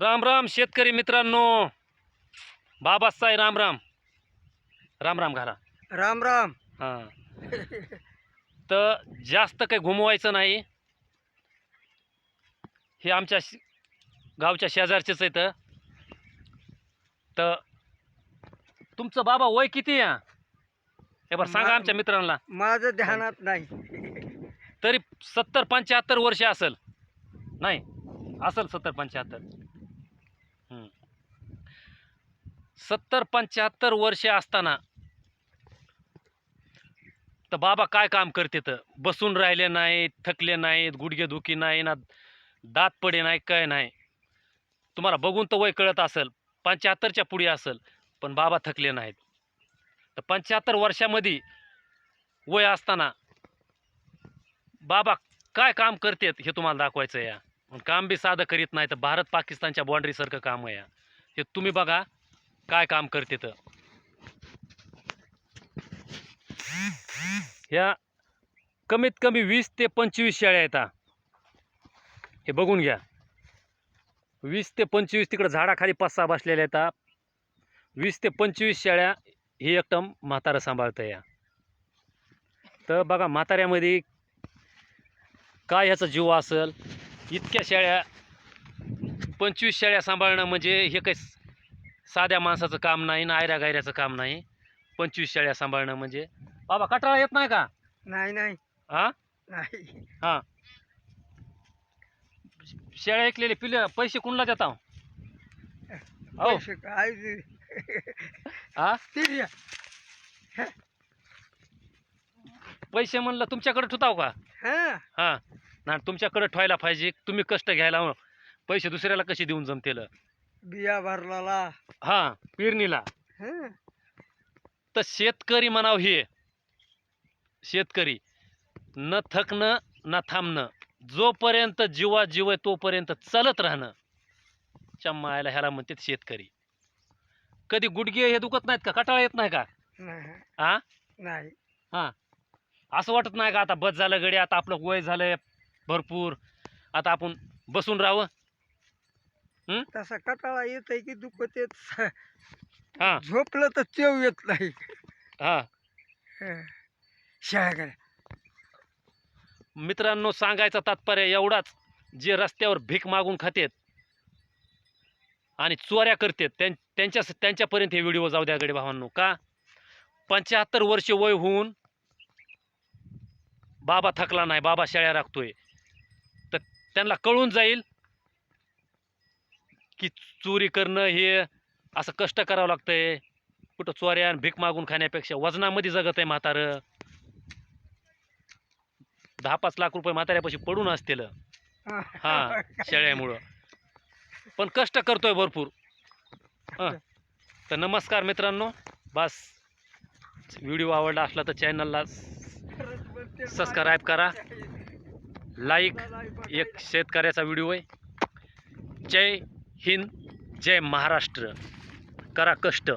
राम राम शेतकरी मित्रांनो. बाबासाहेब राम राम. राम राम घाला. राम राम. हां. तर जास्त काही घुमवायचं नाही. हे आमच्या गावच्या शेजारचेच आहेत. तर तुमचं बाबा वय किती आहे? हे बरं सांगा आमच्या मित्रांना. माझं ध्यानात नाही. तरी सत्तर पंच्याहत्तर वर्ष असेल. नाही असेल सत्तर पंच्याहत्तर हं. सत्तर पंच्याहत्तर वर्षे असताना तर बाबा काय काम करते तर? बसून राहिले नाहीत थकले नाहीत गुडघेदुखी नाही ना दात पडे नाही काय नाही. तुम्हाला बघून तर वय कळत असेल पंच्याहत्तरच्या पुढे असेल पण बाबा थकले नाहीत. तर पंच्याहत्तर वर्षामध्ये वय असताना बाबा काय काम करतेत हे तुम्हाला दाखवायचं या? काम बी साधं करीत नाही तर भारत पाकिस्तानच्या बाँड्रीसारखं काम आहे या. हे तुम्ही बघा. काय काम करते तर? ह्या कमीत कमी वीस ते पंचवीस शेळ्या येतात हे. बघून घ्या. वीस ते पंचवीस तिकडं झाडाखाली पाच सहा बसलेल्या येतात वीस ते पंचवीस शेळ्या हे एकदम म्हातारं सांभाळतं या तर बघा म्हाताऱ्यामध्ये काय ह्याचा जीव असेल? इतक्या शेळ्या पंचवीस शेळ्या सांभाळणं म्हणजे हे काही साध्या माणसाचं काम नाही ना आयऱ्या गायऱ्याचं काम नाही. पंचवीस शेळ्या सांभाळणं म्हणजे. बाबा कटाळा येत नाही का? नाही नाही. हा? नाही. हा. शेळ्या ऐकलेले पिले पैसे कुणला देता हो? पैसे काय ते- हा? ते या. पैसे म्हणलं तुमच्याकडे ठुताव का? हा. हा. ना तुमच्याकडे ठेवायला पाहिजे. तुम्ही कष्ट घ्यायला पैसे दुसऱ्याला कसे देऊन जमतेल? बिया भरलाला. हा पेरणीला. तर शेतकरी म्हणाव हे. शेतकरी. न थकणं न थांबणं. जोपर्यंत जीवा जीव आहे तोपर्यंत चालत राहणं. च्या मायाला ह्याला म्हणतात शेतकरी. कधी गुडघे हे दुखत नाहीत का? कटाळा येत नाही का? हा नाही. हा. असं वाटत नाही का? आता बस झालं गडी आता आपलं वय झालंय भरपूर. आता आपण बसून राहावं. तसा कटाळा येत आहे की दुखत येत हा. झोपलं तर चेव येत नाही. हा. मित्रांनो सांगायचा तात्पर्य एवढाच जे रस्त्यावर भीक मागून खातेत आणि चोऱ्या करतेत त्यां त्यांच्या त्यांच्यापर्यंत हे व्हिडिओ जाऊ द्या गडे भावांनो. का? पंच्याहत्तर वर्ष वय होऊन बाबा थकला नाही बाबा शेळ्या राखतोय. तर त्यांना कळून जाईल की चोरी करणं हे असं कष्ट करावं लागतंय. कुठं चोऱ्या भीक मागून खाण्यापेक्षा वजनामध्ये जगत आहे म्हातारं. दहा पाच लाख रुपये म्हाताऱ्यापाशी पडून असतील. हा शेळ्यामुळं. पण कष्ट करतोय भरपूर. हं. तर नमस्कार मित्रांनो. बस. व्हिडिओ आवडला असला तर चॅनलला सबस्क्राईब करा. लाईक एक शेतकऱ्याचा व्हिडिओ आहे. जय हिंद जय महाराष्ट्र. करा कष्ट.